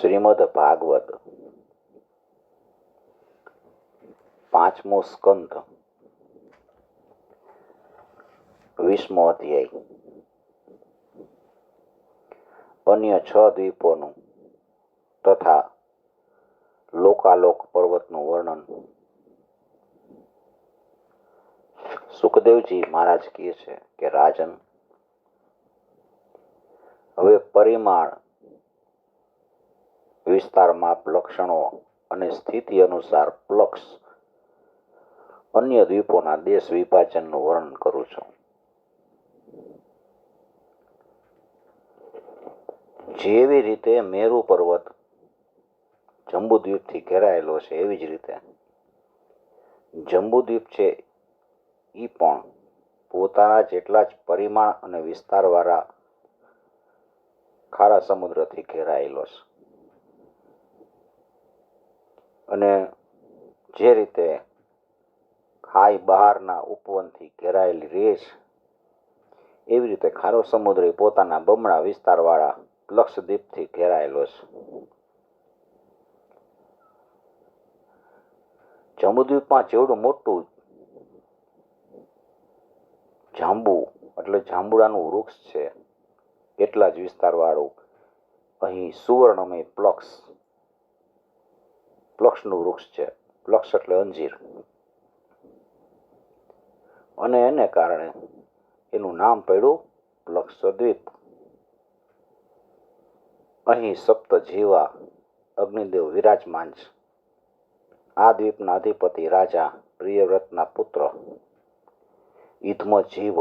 શ્રીમદ ભાગવત પાંચમો સ્કંધ વીસમો અધ્યાય. અન્ય છ દ્વીપોનું તથા લોકાલોક પર્વતનું વર્ણન. સુખદેવજી મહારાજ કહે છે કે, રાજન, હવે પરિમાણ વિસ્તાર માપ લક્ષણો અને સ્થિતિ અનુસાર પ્લક્ષ અન્ય દ્વીપોના દેશ વિભાજનનું વર્ણન કરું છું. જેવી રીતે મેરુ પર્વત જંબુદ્વીપથી ઘેરાયેલો છે, એવી જ રીતે જંબુદ્વીપ છે એ પણ પોતાના જેટલા જ પરિમાણ અને વિસ્તારવાળા ખારા સમુદ્રથી ઘેરાયેલો છે. અને જે રીતે ખાઈ બહારના ઉપવનથી ઘેરાયેલી રેસ, એવી રીતે ખારો સમુદ્ર પોતાના બમણા વિસ્તારવાળા લક્ષદ્વીપથી ઘેરાયેલો છે. જંબુદ્વીપમાં જેવડું મોટું જાંબુ, એટલે જાંબુડાનું વૃક્ષ છે, એટલા જ વિસ્તારવાળું અહીં સુવર્ણમય પ્લક્ષ પ્લક્ષનું વૃક્ષ છે. પ્લક્ષ એટલે અંજીર. અને એને કારણે એનું નામ પડ્યું પ્લક્ષદ્વીપ અહીં સપ્ત જીવા અગ્નિદેવ વિરાજમાન છે. આ દ્વીપના અધિપતિ રાજા, પ્રિયવ્રતના પુત્ર. ઈધમ જીવ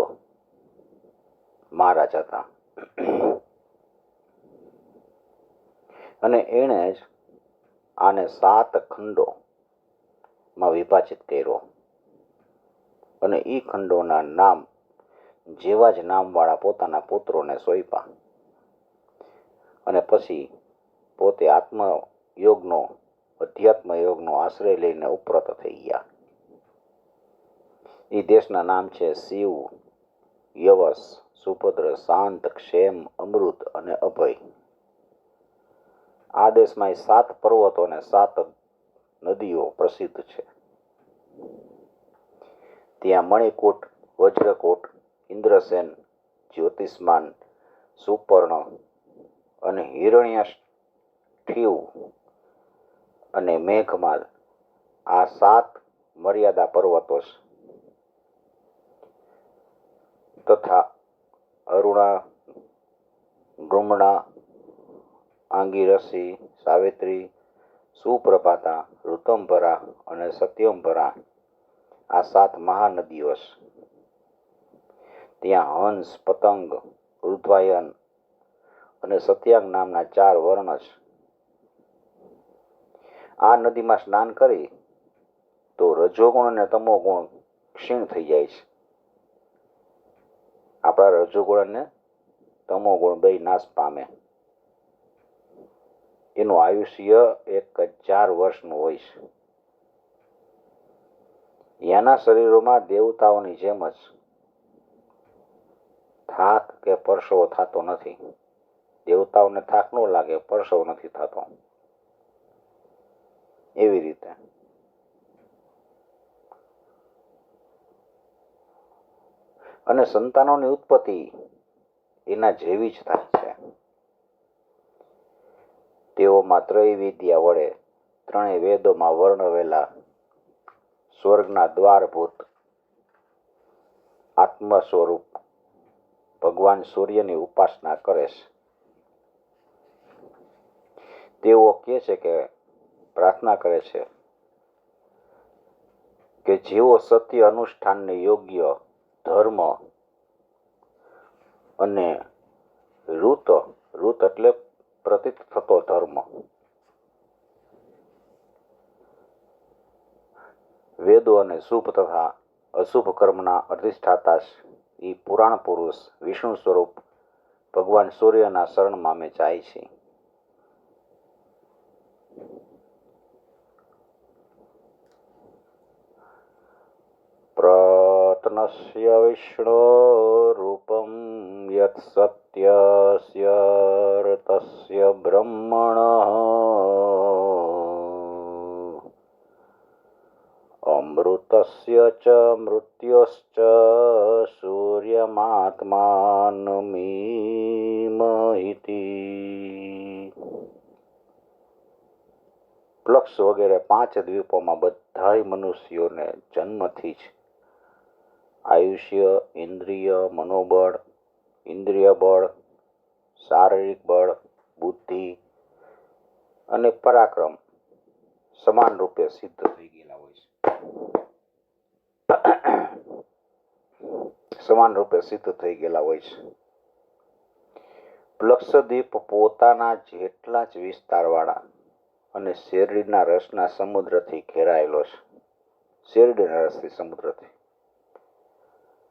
મહારાજ હતા. અને એણે જ આને સાત ખંડોમાં વિભાજિત કર્યો. અને એ ખંડોના નામ જેવા જ નામવાળા પોતાના પુત્રોને સોંપ્યા. અને પછી પોતે આત્મયોગનો અધ્યાત્મ યોગનો આશ્રય લઈને ઉપરત થઈ ગયા. એ દેશના નામ છે શિવ, યવસ, સુભદ્ર, શાંત, ક્ષેમ, અમૃત અને અભય. આ દેશમાં સાત પર્વતો અને સાત નદીઓ પ્રસિદ્ધ છે. ત્યાં મણિકૂટ, વજ્રકૂટ, ઇન્દ્રસેન, જ્યોતિષ્માન, સુપર્ણ અને હિરણ્યાઠીવ અને મેઘમાલ આ સાત મર્યાદા પર્વતો તથા અરુણા ડુમણા આંગીરસી, સાવિત્રી, સુપ્રભાતા, ઋતંભરા અને સત્યંભરા. આ સાત મહાનદીઓ ત્યાં હંસ, પતંગ રુદ્વાયન અને સત્યાંગ નામના ચાર વર્ણ આ નદીમાં સ્નાન કરી તો રજોગુણ અને તમોગુણ ક્ષીણ થઈ જાય છે. આપણા રજોગુણ અને તમોગુણ બે નાશ પામે. એનું આયુષ્ય એક હજાર વર્ષનું હોય છે. યાના શરીરોમાં દેવતાઓની જેમ જ થાક કે પરસવો થતો નથી. દેવતાઓને થાક ન લાગે, પરસવો નથી થતો. એવી રીતે. અને સંતાનોની ઉત્પત્તિ એના જેવી જ થાય છે. તેઓમાં ત્રય વિદ્યા વડે ત્રણેય વેદોમાં વર્ણવેલા સ્વર્ગના દ્વારભૂત આત્મ સ્વરૂપ ભગવાન સૂર્યની ઉપાસના કરે છે. તેઓ કહે છે કે, પ્રાર્થના કરે છે કે જેઓ સત્ય અનુષ્ઠાનને યોગ્ય ધર્મ અને ઋત ઋત એટલે પ્રતીત થતો ધર્મ વેદો અને શુભ તથા અશુભ કર્મના અધિષ્ઠાતા એ પુરાણ પુરુષ, વિષ્ણુ સ્વરૂપ, ભગવાન સૂર્યના શરણમાં અમે જાય છે પ્રત્નસ્ય વિષ્ણોરૂપમ યત સત્યસ્ય नित्यस्यर्तस्य ब्रह्मणः। अमृतस्य च, मृत्योश्च सूर्यमात्मानमीमहिति। પ્લક્ષ વગેરે પાંચ દ્વીપોમાં બધાય મનુષ્યોને જન્મથી જ આયુષ્ય, ઇન્દ્રિય, મનોબળ ઇન્દ્રિય બળ, શારીરિક બળ, બુદ્ધિ અને પરાક્રમ સમાન રૂપે સિદ્ધ થઈ ગયેલા હોય છે. સમાન રૂપે સિદ્ધ થઈ ગયેલા હોય છે. પ્લક્ષદ્વીપ પોતાના જેટલા જ વિસ્તારવાળા અને શેરડીના રસના સમુદ્રથી ઘેરાયેલો છે. શેરડીના રસથી સમુદ્રથી.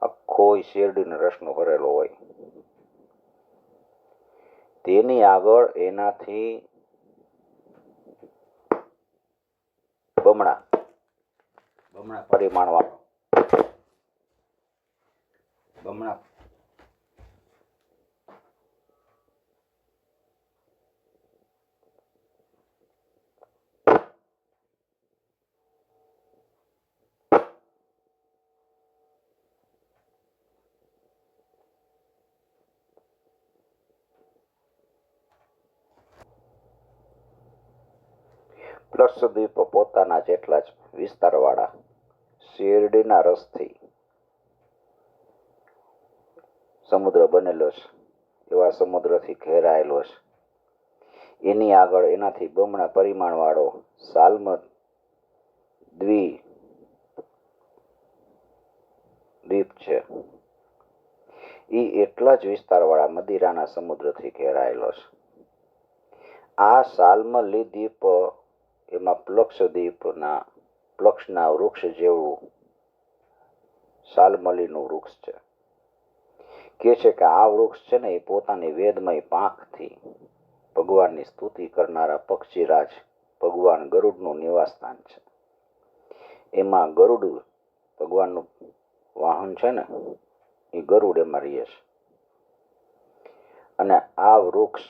આખો શેરડીના રસનો ભરેલો હોય. તેની આગળ એનાથી બમણા. બમણા. પરિમાણ વાળો બમણા. લક્ષદ્વીપ પોતાના જેટલા જ વિસ્તારવાળા શેરડીના રસથી સમુદ્ર બનેલો છે. એવા સમુદ્રથી ઘેરાયેલો છે. એની આગળ એનાથી બમણા પરિમાણવાળો સાલ્મ દ્વિ દ્વીપ છે. એ એટલા જ વિસ્તારવાળા મદિરાના સમુદ્રથી ઘેરાયેલો છે. આ સાલ્મલી દ્વીપ એમાં પ્લક્ષદ્વીપના પ્લક્ષના વૃક્ષ જેવું સાલમલીનું વૃક્ષ છે. કે છે કે આ વૃક્ષ છે ને એ પોતાની વેદમય પાંખથી ભગવાનની સ્તુતિ કરનારા પક્ષીરાજ ભગવાન ગરુડનું નિવાસસ્થાન છે. એમાં ગરુડ ભગવાનનું વાહન છે ને, એ ગરુડ એમાં રહે છે. અને આ વૃક્ષ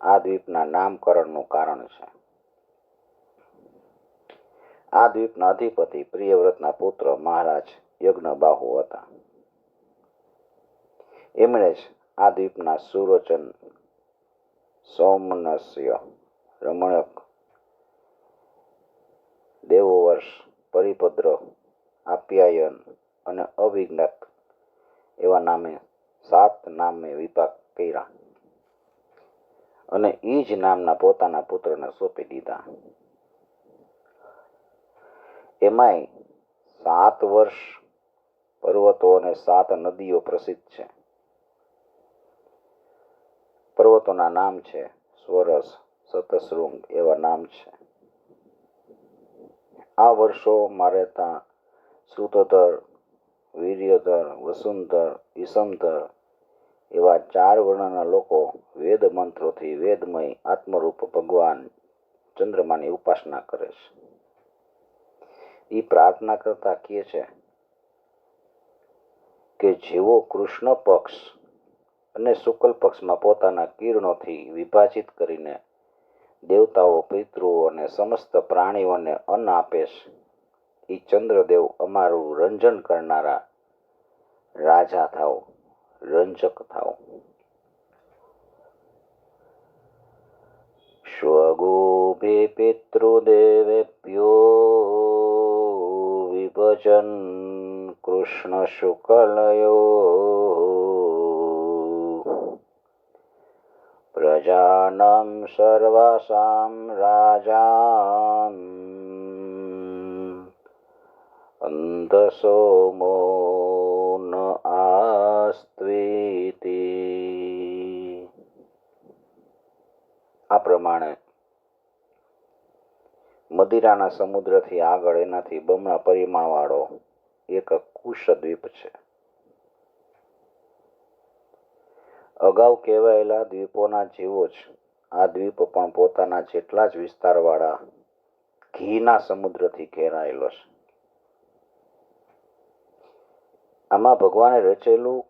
આ દ્વીપના નામકરણનું કારણ છે. આ દ્વીપના અધિપતિ પ્રિયવ્રતના પુત્ર મહારાજ યજ્ઞબાહુ હતા. એમણે જ આ દ્વીપના સુરોચન સૌમનસ્ય રમણક દેવોવર્ષ પરિપદ્ર આપ્યાયન અને અવિજ્ઞાત એવા નામે સાત નામે વિભાગ કર્યા અને એ જ નામના પોતાના પુત્રને સોંપી દીધા. એમાંય સાત વર્ષ પર્વતો અને સાત નદીઓ પ્રસિદ્ધ છે. પર્વતોના નામ છે સ્વરસ, સતસૃંગ એવા નામ છે. આ વર્ષો મારે ત્યાં શ્રુતધર વીર્યધર વસુંધર, ઈસમધર એવા ચાર વર્ણના લોકો વેદ મંત્રોથી વેદમય આત્મરૂપ ભગવાન ચંદ્રમાની ઉપાસના કરે છે. એ પ્રાર્થના કરતા કહે છે કે જેવો કૃષ્ણ પક્ષ અને શુક્લ પક્ષમાં પોતાના કિરણોથી વિભાજિત કરીને દેવતાઓ, પિતૃઓ અને સમસ્ત પ્રાણીઓને અન્ન આપે છે એ ચંદ્રદેવ અમારું રંજન કરનારા રાજા થાવ રંજક થાવ સ્વગોભે પિતૃદેવેભ્યો વિભજન કૃષ્ણ શુકલયો. પ્રજાનમ સર્વાસામ રાજા અંધસોમો ન આસ્ત્વીતિ. આ પ્રમાણે મદિરાના સમુદ્રથી આગળ એનાથી બમણા પરિમાણવાળો એક કુશ દ્વીપ છે. અગાઉ કહેવાયેલા દ્વીપોના જેવો જ આ દ્વીપ પણ પોતાના જેટલા જ વિસ્તારવાળા ઘીના સમુદ્રથી ઘેરાયેલો છે. આમાં ભગવાને રચેલું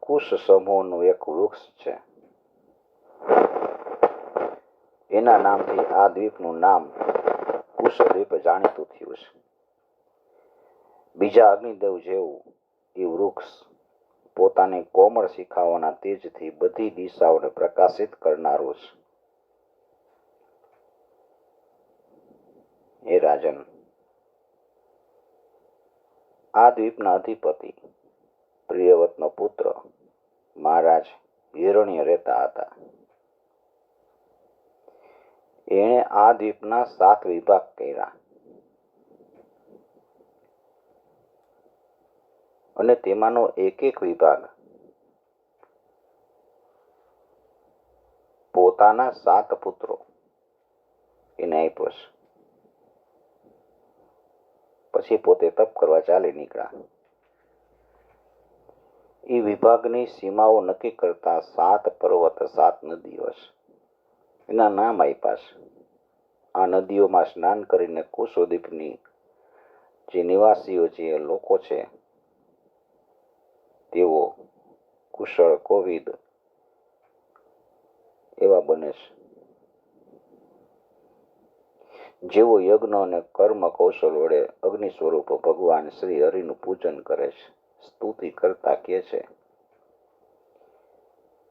કુશ સમૂહનું એક વૃક્ષ છે. એના નામથી આ દ્વીપનું નામ કુશ જાણીતું થયું છે. બીજા અગ્નિદેવ જેવું એ વૃક્ષ પોતાની કોમળ શિખાઓના તેજથી બધી દિશાઓને પ્રકાશિત કરનારું છે. હે રાજન, આ દ્વીપના અધિપતિ, પ્રિયવતનો પુત્ર, મહારાજ હિરણ્ય રહેતા હતા. એણે આ દ્વીપના સાત વિભાગ કર્યા. અને તેમાંનો એક એક વિભાગ પોતાના સાત પુત્રો. એને આપ્યો પછી પોતે તપ કરવા ચાલી નીકળ્યા. એ વિભાગની સીમાઓ નક્કી કરતા સાત પર્વત, સાત નદીઓ છે. એના નામ છે. આ નદીઓમાં સ્નાન કરીને કુશોદીપની, જે નિવાસીઓ, જે લોકો છે, તેઓ કુશળ કોવિદ એવા બને છે. જેઓ યજ્ઞ અને કર્મ કૌશલ વડે અગ્નિ સ્વરૂપ ભગવાન શ્રી હરિનું પૂજન કરે છે. સ્તુતિ કરતા કે છે,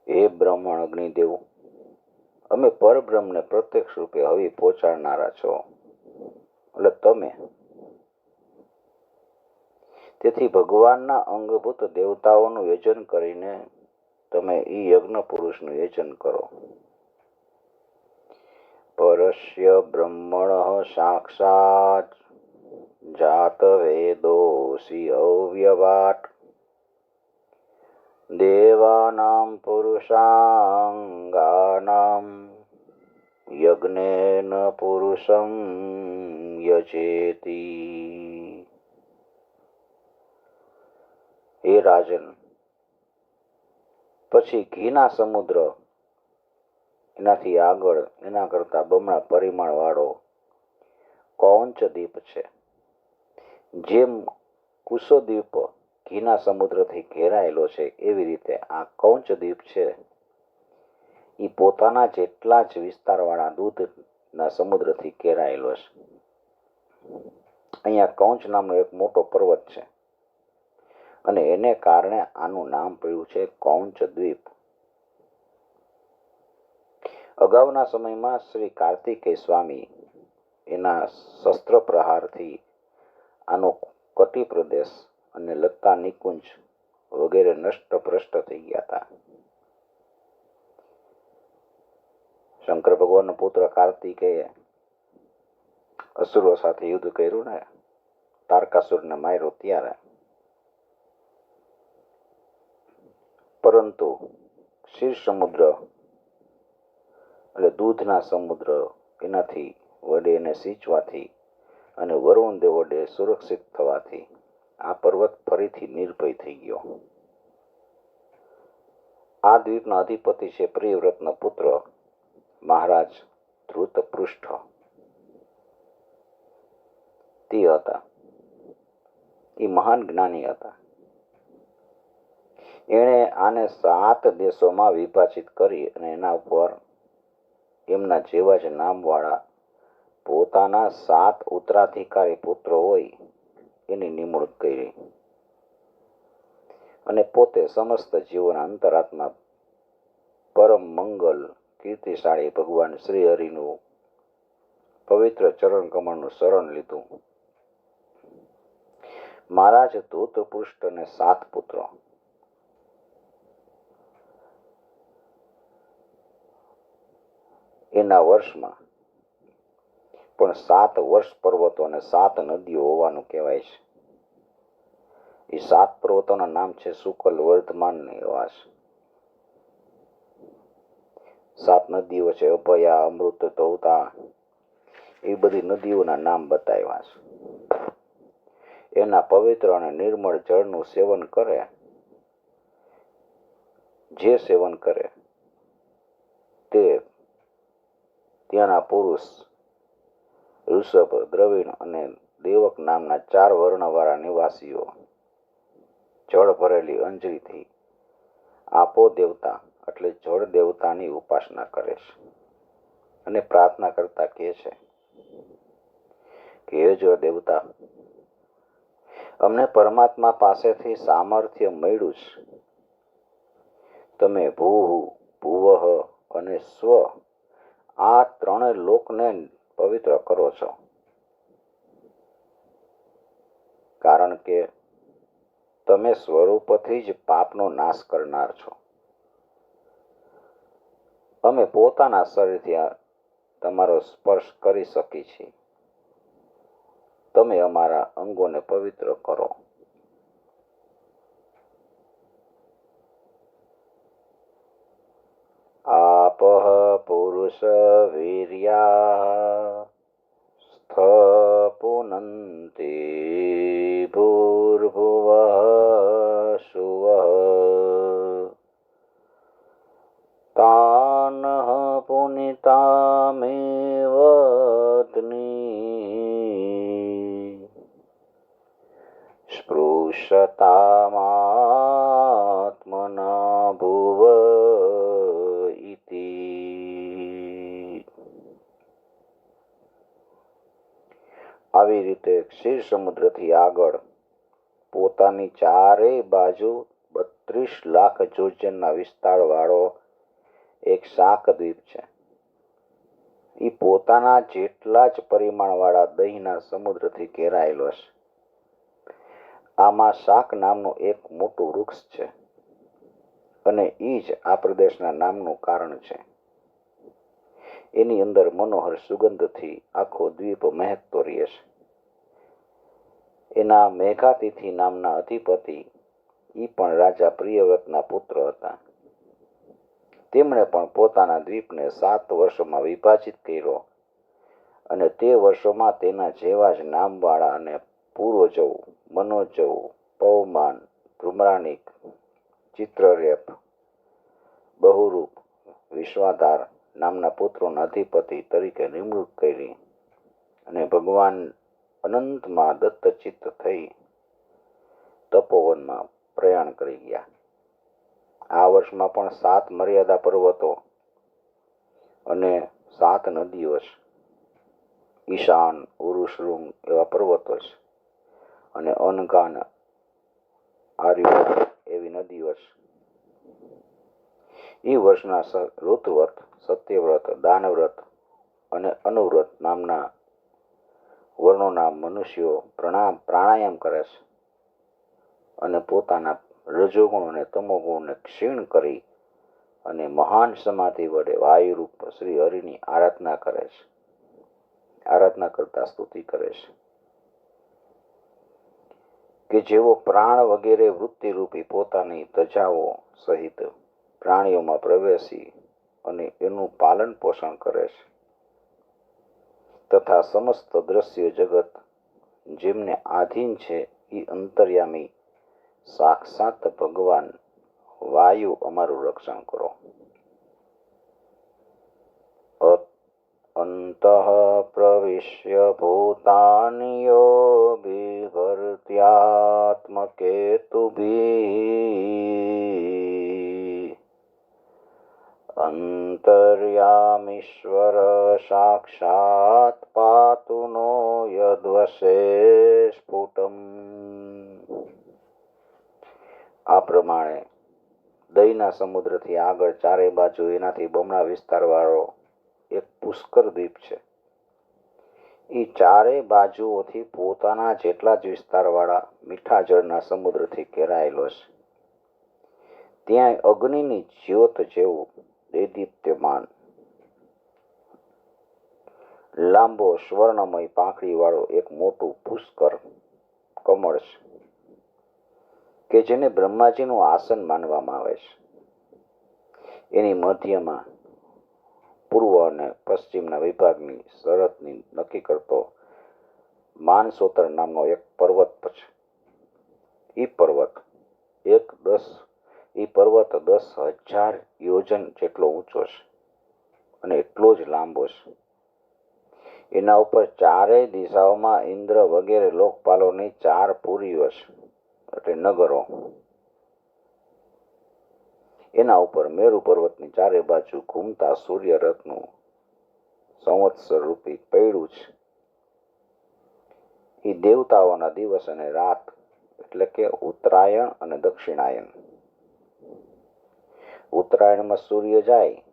હે બ્રાહ્મણ અગ્નિદેવ અમે પરબ્રહ્મને પ્રત્યક્ષ રૂપે હવે પહોંચાડનારા છો. એટલે તમે. તેથી ભગવાનના અંગભૂત દેવતાઓનું યજન કરીને તમે એ યજ્ઞ પુરુષનું યજન કરો. પરસ્ય બ્રહ્મણ સાક્ષાત જાત વેદોસી અવ્યવાટ દેવાનામ પુરુષાંગાનામ યજ્ઞેન પુરુષમ યજેતિ હે રાજન પછી ઘીના સમુદ્ર, એનાથી આગળ, એના કરતા બમણા પરિમાણ વાળો કૌંચ દ્વીપ છે. જેમ કુશોદ્વીપ ઘીના સમુદ્રથી ઘેરાયેલો છે, એવી રીતે આ કૌંચ દ્વીપ છે. એ પોતાના જેટલા જ વિસ્તારવાળા દૂધના સમુદ્રથી ઘેરાયેલો છે. અહીંયા કૌંચ નામનો એક મોટો પર્વત છે. અને એને કારણે આનું નામ પડ્યું છે કૌંચ દ્વીપ. અગાઉના સમયમાં શ્રી કાર્તિકેય સ્વામી એના શસ્ત્ર પ્રહારથી આનો કટી પ્રદેશ અને લતા નિકુંજ વગેરે નષ્ટ ભ્રષ્ટ થઈ ગયા હતા. શંકર ભગવાનનો પુત્ર કાર્તિકેય અસુરો સાથે યુદ્ધ કર્યું ને, તારકાસુરને માર્યો ત્યારે. પરંતુ ક્ષીર સમુદ્ર એટલે દૂધના સમુદ્ર એનાથી વડે એને સિંચવાથી અને વરુણ દેવ વડે સુરક્ષિત થવાથી આ પર્વત ફરીથી નિર્ભય થઈ ગયો. આ દ્વીપના અધિપતિ છે પ્રિયવ્રતનો પુત્ર મહારાજ ધ્રુત પૃષ્ઠ તે હતા. એ મહાન જ્ઞાની હતા. એણે આને સાત દેશોમાં વિભાજિત કરી અને એના ઉપર એમના જેવા જ નામવાળા પોતાના સાત ઉત્તરાધિકારી પુત્રો હોય એની નિમણૂક કરી. અને પોતે સમસ્ત જીવોના અંતરાત્મા પરમ મંગલ કીર્તિશાળી ભગવાન શ્રી હરિનું પવિત્ર ચરણ કમળનું શરણ લીધું. મહારાજ ધૂત પૃષ્ઠ અને સાત પુત્રો. એના વર્ષમાં પણ સાત વર્ષ પર્વતો અને સાત નદીઓ હોવાનું કહેવાય છે. એ સાત પર્વતોના નામ છે શુકલ વર્ધમાન નિવાસ સાત નદીઓ છે અભયા અમૃત તૌતા એ બધી નદીઓના નામ બતાવ્યા છે. એના પવિત્ર અને નિર્મળ જળનું સેવન કરે. જે સેવન કરે તે ત્યાંના પુરુષ ઋષભ, દ્રવિણ અને દેવક નામના ચાર વર્ણવાળા નિવાસીઓ જળ ભરેલી અંજલીથી આપો દેવતા એટલે જળ દેવતાની ઉપાસના કરે છે અને પ્રાર્થના કરતા કહે છે કે જળ દેવતા, અમને પરમાત્મા પાસેથી સામર્થ્ય મળ્યું છે. તમે ભૂ ભુવઃ અને સ્વ આ ત્રણેય લોકને પવિત્ર કરો છો. કારણ કે તમે સ્વરૂપથી જ પાપનો નાશ કરનાર છો. અમે પોતાના શરીરથી તમારો સ્પર્શ કરી શકી છીએ. તમે અમારા અંગોને પવિત્ર કરો. આપ પુરુષ વીર્યા સ્થપુનન્તિ ભૂર્ભુવઃ સુવઃ તાનઃ અગ્નિ સ્પૃશતામાત્મના ભુવ ઇતિ આવી રીતે ક્ષીર સમુદ્રથી આગળ પોતાની ચારેય બાજુ બત્રીસ લાખ જોજનના વિસ્તારવાળો એક શાક દ્વીપ છે. એ પોતાના જેટલા જ પરિમાણવાળા દહીંના સમુદ્રથી ઘેરાયેલો છે. આમાં શાક નામનું એક મોટું વૃક્ષ છે અને એ જ આ પ્રદેશના નામનું કારણ છે. એની અંદર મનોહર સુગંધથી આખો દ્વીપ મહેકતો રહે છે. એના મેઘાતિથિ નામના અધિપતિ એ પણ રાજા પ્રિયવ્રતના પુત્ર હતા. તેમણે પણ પોતાના દ્વીપને સાત વર્ષોમાં વિભાજિત કર્યો અને તે વર્ષોમાં તેના જેવા જ નામવાળા અને પૂર્વજવ મનોજવ પવમાન ધ્રુમરાણિક ચિત્રરેપ, બહુરૂપ, વિશ્વાધાર નામના પુત્રોના અધિપતિ તરીકે નિમણૂક કરી અને ભગવાન અનંતમાં દત્તચિત્ત થઈ તપોવનમાં પ્રયાણ કરી ગયા. આ વર્ષમાં પણ સાત મર્યાદા પર્વતો અને સાત નદીઓ છે. ઈશાન, ઉરુશૃંગ એવા પર્વતો છે. અને અનગાન આર્યુ એવી નદીઓ છે. એ વર્ષના ઋતુવ્રત, સત્યવ્રત, દાનવ્રત અને અનુવ્રત નામના વર્ણોના મનુષ્યો પ્રણામ, પ્રાણાયામ કરે છે અને પોતાના રજોગુણ અને તમોગુણને ક્ષીણ કરી અને મહાન સમાધિ વડે વાયુરૂપ શ્રી હરિની આરાધના કરે છે. આરાધના કરતા સ્તુતિ કરે છે. કે જેઓ પ્રાણ વગેરે વૃત્તિરૂપી પોતાની ધજાઓ સહિત પ્રાણીઓમાં પ્રવેશી અને એનું પાલન પોષણ કરે છે તથા સમસ્ત દ્રશ્ય જગત જેમને આધીન છે એ અંતર્યામી સાક્ષાત ભગવાન, વાયુ અમારું રક્ષણ કરો. અંત પ્રવિશ્ય ભૂતાનિયો યો અંતર્યામીશ્વર સાક્ષાત પાતુ નો યદ્વશે સ્ફુટમ. આ પ્રમાણે દહીંના સમુદ્રથી આગળ ચારે બાજુ એનાથી બમણા વિસ્તારવાળો એક પુષ્કર દ્વીપ છે. એ ચારે બાજુઓથી પોતાના જેટલા જ વિસ્તારવાળા મીઠા જળના સમુદ્રથી ઘેરાયેલો છે. ત્યાં અગ્નિની જ્યોત જેવું દેદીપ્યમાન, લાંબો સ્વર્ણમય પાંખડીવાળો એક મોટું પુષ્કર કમળ છે. કે જેને બ્રહ્માજીનું આસન માનવામાં આવે છે. એની મધ્યમાં પૂર્વ અને પશ્ચિમના વિભાગની શરતની નક્કી કરતો માનસોતર નામનો એક પર્વત છે. એ પર્વત એક દસ એ પર્વત દસ હજાર યોજન જેટલો ઊંચો છે અને એટલો જ લાંબો છે. એના ઉપર ચારેય દિશાઓમાં ઇન્દ્ર વગેરે લોકપાલોની ચાર પુરીઓ છે. એટલે નગરો. એના ઉપર મેરુ પર્વતની ચારે બાજુ ઘૂમતા સૂર્ય રથનું સંવત્સર રૂપી પૈડું છે. એ દેવતાઓના દિવસ અને રાત એટલે કે ઉત્તરાયણ અને દક્ષિણાયન. ઉત્તરાયણમાં સૂર્ય જાય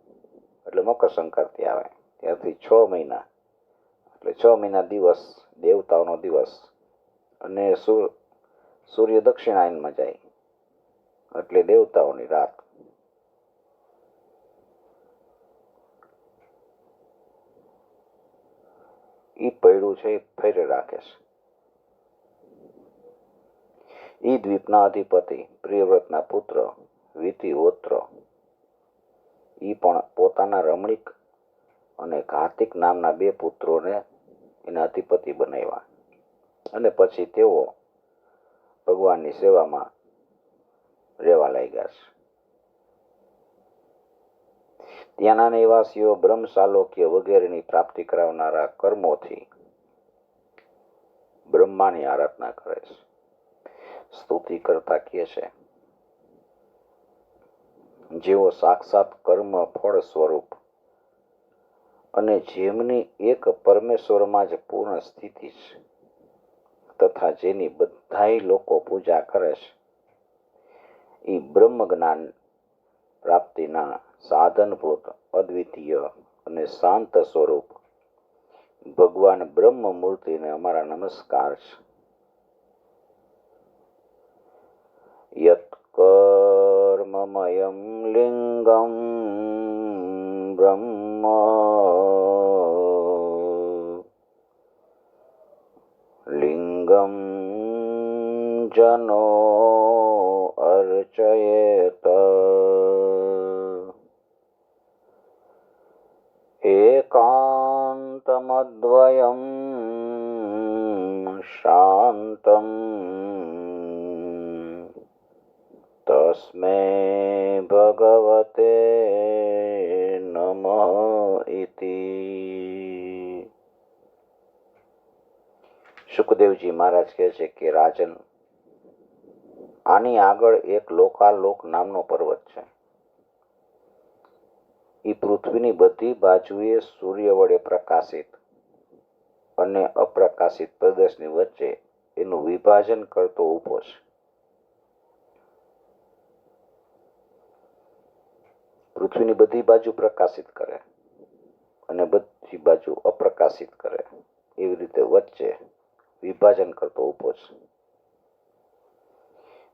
એટલે મકર સંક્રાંતિ આવે. ત્યારથી છ મહિના એટલે છ મહિના દિવસ દેવતાઓનો દિવસ. અને સૂ- સૂર્ય દક્ષિણાયનમાં જાય. એટલે દેવતાઓની રાત. ઈ પૈડું છે ફેરે રાખે છે. ઈ દ્વીપના અધિપતિ, પ્રિયવ્રતના પુત્ર વિધિહોત્ર ઈ પણ પોતાના રમણીક અને ઘાતિક નામના બે પુત્રોને એના અધિપતિ બનાવ્યા. અને પછી તેઓ ભગવાનની સેવામાં રહેવા લાગ્યા છે. ત્યાંના નિવાસીઓ બ્રહ્મશાલોક્ય વગેરેની પ્રાપ્તિ કરાવનારા કર્મોથી બ્રહ્માની આરાધના કરે છે. સ્તુતિ કરતા કહે છે, જેઓ સાક્ષાત કર્મ ફળ સ્વરૂપ અને જેમની એક પરમેશ્વરમાં જ પૂર્ણ સ્થિતિ છે તથા જેની બધાય લોકો પૂજા કરે છે. એ બ્રહ્મ જ્ઞાન પ્રાપ્તિના સાધનભૂત, અદ્વિતીય અને શાંત સ્વરૂપ. ભગવાન બ્રહ્મ મૂર્તિને અમારા નમસ્કાર છે. યત્કર્મમયમ લિંગમ બ્રહ્મ ગંગમ જનો અર્ચયેત એકાંતમદ્વયમ શાંતમ તસ્મે ભગવતે સુખદેવજી મહારાજ કહે છે કે, રાજન, આની આગળ એક લોકાલોક નામનો પર્વત છે. એ પૃથ્વીની બધી બાજુએ સૂર્ય વડે પ્રકાશિત અને અપ્રકાશિત પ્રદેશની વચ્ચે એનું વિભાજન કરતો ઊભો છે. પૃથ્વીની બધી બાજુ પ્રકાશિત કરે અને બધી બાજુ અપ્રકાશિત કરે એવી રીતે વચ્ચે વિભાજન કરતો ઊભો છે.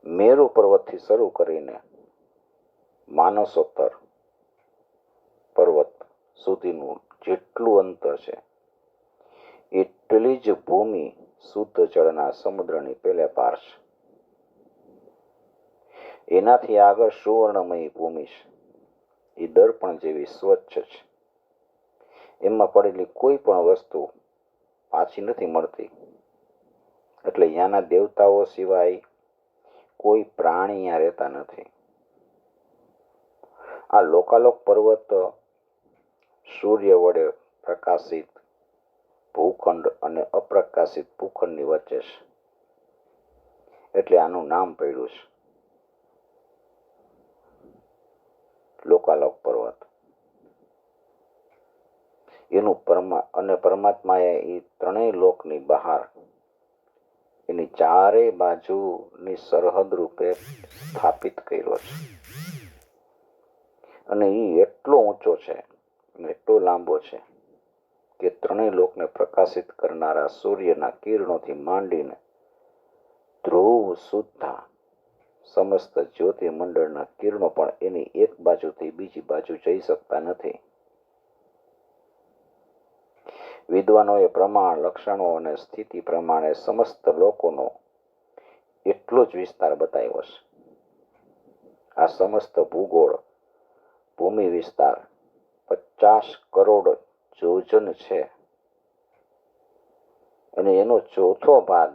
મેરુ પર્વતથી શરૂ કરીને માનસોત્તર પર્વત સુધીનું જેટલું અંતર છે એટલી જ ભૂમિ શુદ્ધ જળના સમુદ્રની પેલે પાર છે. એનાથી આગળ સુવર્ણમયી ભૂમિ છે. એ દર્પણ જેવી સ્વચ્છ છે. એમાં પડેલી કોઈ પણ વસ્તુ પાછી નથી મળતી. એટલે અહીંયાના દેવતાઓ સિવાય કોઈ પ્રાણી અહીંયા રહેતા નથી. આ લોકાલોક પર્વત સૂર્ય વડે પ્રકાશિત ભૂખંડ અને અપ્રકાશિત ભૂખંડની વચ્ચે છે. એટલે આનું નામ પડ્યું છે લોકાલોક પર્વત. એનું પરમા, અને પરમાત્માએ એ ત્રણેય લોકની બહાર એની ચારે બાજુની સરહદ રૂપે સ્થાપિત કર્યો છે. અને એ એટલો ઊંચો છે અને એટલો લાંબો છે કે ત્રણેય લોકને પ્રકાશિત કરનારા સૂર્યના કિરણોથી માંડીને ધ્રુવ સુદ્ધા સમસ્ત જ્યોતિમંડળના કિરણો પણ એની એક બાજુથી બીજી બાજુ જઈ શકતા નથી. વિદ્વાનોએ પ્રમાણ, લક્ષણો અને સ્થિતિ પ્રમાણે સમસ્ત લોકોનો એટલો જ વિસ્તાર બતાવ્યો છે. આ સમસ્ત ભૂગોળ, ભૂમિ વિસ્તાર પચાસ કરોડ જોજન છે અને એનો ચોથો ભાગ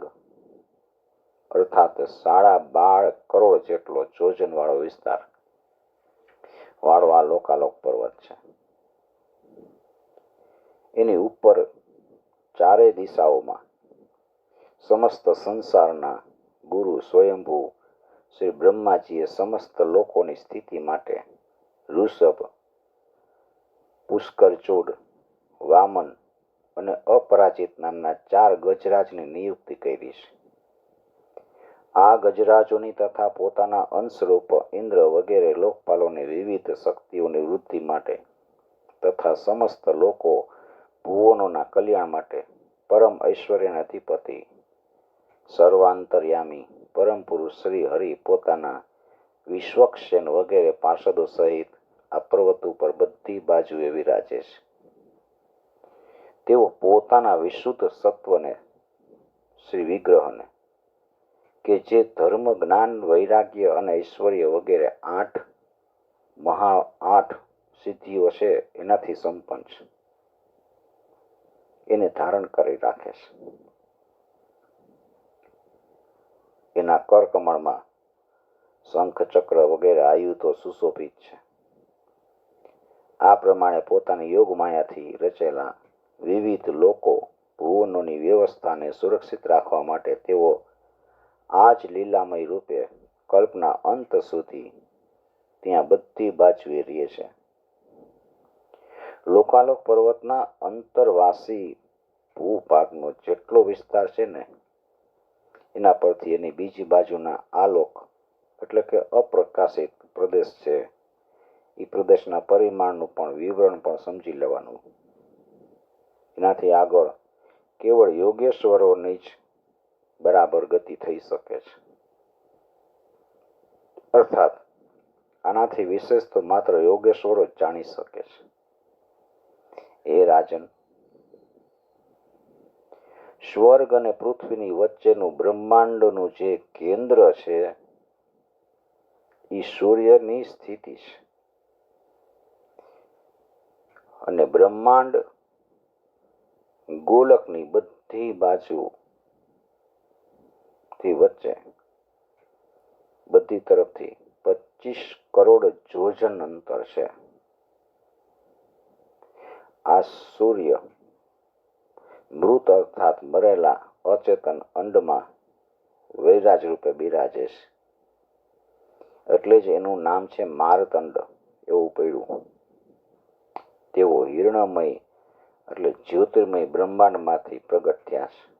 અર્થાત સાડા બાર કરોડ જેટલો જોજન વાળો વિસ્તાર વાળો આ લોકાલોક પર્વત છે. એની ઉપર ચારે દિશાઓમાં સમસ્ત સંસારના ગુરુ સ્વયંભુ શ્રી બ્રહ્માજીએ સમસ્ત લોકોની સ્થિતિ માટે ઋષભ પુષ્કરચોડ વામન અને અપરાજિત નામના ચાર ગજરાજની નિયુક્તિ કરી છે. આ ગજરાજોની તથા પોતાના અંશરૂપ ઇન્દ્ર વગેરે લોકપાલોની વિવિધ શક્તિઓની વૃદ્ધિ માટે તથા સમસ્ત લોકો ભુવનોના કલ્યાણ માટે પરમ ઐશ્વર્યના અધિપતિ, સર્વાંતર્યામી પરમ પુરુષ શ્રી હરિ પોતાના વિશ્વક્ષેન વગેરે પાર્ષદો સહિત આ પર્વત ઉપર બધી બાજુએ વિરાજે છે. તેઓ પોતાના વિશુદ્ધ સત્વને, શ્રી વિગ્રહને, કે જે ધર્મ, જ્ઞાન, વૈરાગ્ય અને ઐશ્વર્ય વગેરે આઠ મહા આઠ સિદ્ધિઓ છે, એનાથી સંપન્ન છે. એને ધારણ કરી રાખે છે. એના કરકમળમાં શંખ ચક્ર વગેરે આયુધો સુશોભિત છે. આ પ્રમાણે પોતાની યોગ માયાથી રચેલા વિવિધ લોકો ભુવનોની વ્યવસ્થાને સુરક્ષિત રાખવા માટે તેઓ આ જ લીલામય રૂપે કલ્પના અંત સુધી ત્યાં બધી બાજુએ રહે છે. લોકાલોક પર્વતના અંતરવાસી ભૂભાગનો જેટલો વિસ્તાર છે ને, એના પરથી એની બીજી બાજુના આલોક એટલે કે અપ્રકાશિત પ્રદેશ છે. એ પ્રદેશના પરિમાણનું પણ વિવરણ પણ સમજી લેવાનું. એનાથી આગળ કેવળ યોગેશ્વરોની જ બરાબર ગતિ થઈ શકે છે. અર્થાત, આનાથી વિશેષ તો માત્ર યોગેશ્વરો જ જાણી શકે છે. એ રાજન સ્વર્ગ અને પૃથ્વીની વચ્ચેનું બ્રહ્માંડનું જે કેન્દ્ર છે, એ સૂર્યની સ્થિતિ છે. અને બ્રહ્માંડ ગોલકની બધી બાજુ થી વચ્ચે, બધી તરફથી પચીસ કરોડ જોજન અંતર છે. આ સૂર્ય મૃત અર્થાત મરેલા અચેતન અંડમાં વૈરાજ રૂપે બિરાજે છે. એટલે જ એનું નામ છે મારતંડ એવું પડ્યું. તેઓ હિરણમય એટલે જ્યોતિર્મય બ્રહ્માંડમાંથી પ્રગટ થયા છે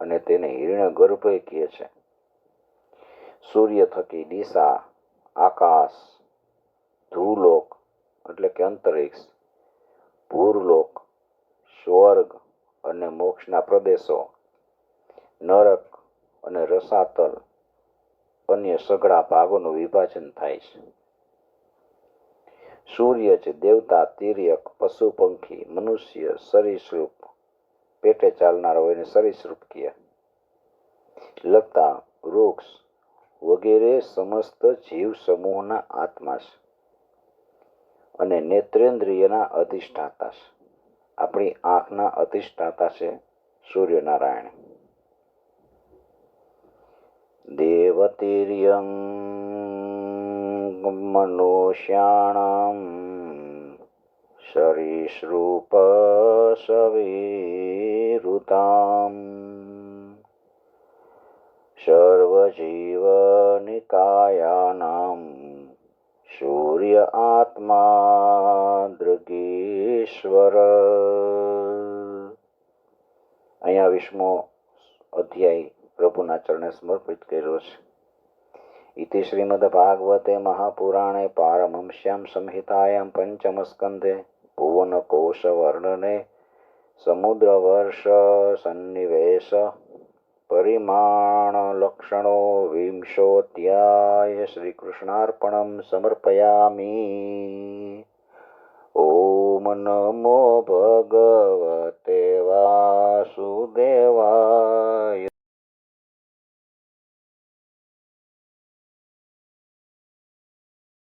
અને તેને હિરણ ગર્ભય કહે છે. સૂર્ય થકી દિશા, આકાશ ધ્રુલોક એટલે કે અંતરિક્ષ, ભૂરલોક, સ્વર્ગ અને મોક્ષના પ્રદેશો, નરક અને રસાતલ, અન્ય સઘળા ભાગોનું વિભાજન થાય છે. સૂર્ય છે દેવતા, તિર્યક પશુ પંખી મનુષ્ય સરીસૃપ પેટે ચાલનાર હોય સરીસૃપ કહે. લતા, વૃક્ષ વગેરે સમસ્ત જીવ સમૂહના આત્મા છે અને નેત્રેન્દ્રિયના અધિષ્ઠાતા છે. આપણી આંખના અધિષ્ઠાતા છે સૂર્યનારાયણ. દેવતિર્યં મનુષ્યાણામ સરીસૃપ સવિરુતામ. સર્વજીવનિકાયાનામ સૂર્ય આત્મા દૃગીશ્વર વિષ્ણુ અધ્યાય પ્રભુના ચરણે સમર્પિત કર્યો છે. ઇતિ શ્રીમદ્ભાગવતે મહાપુરાણે પારમહંસ્યામ સંહિતાયામ પંચમસ્કંધે ભુવનકોશવર્ણને સમુદ્રવર્ષ સન્નિવેશ પરિમાણલક્ષણો વિંશોऽધ્યાય શ્રીકૃષ્ણાર્પણમ સમર્પયામિ. નમો ભગવતે વાસુદેવાય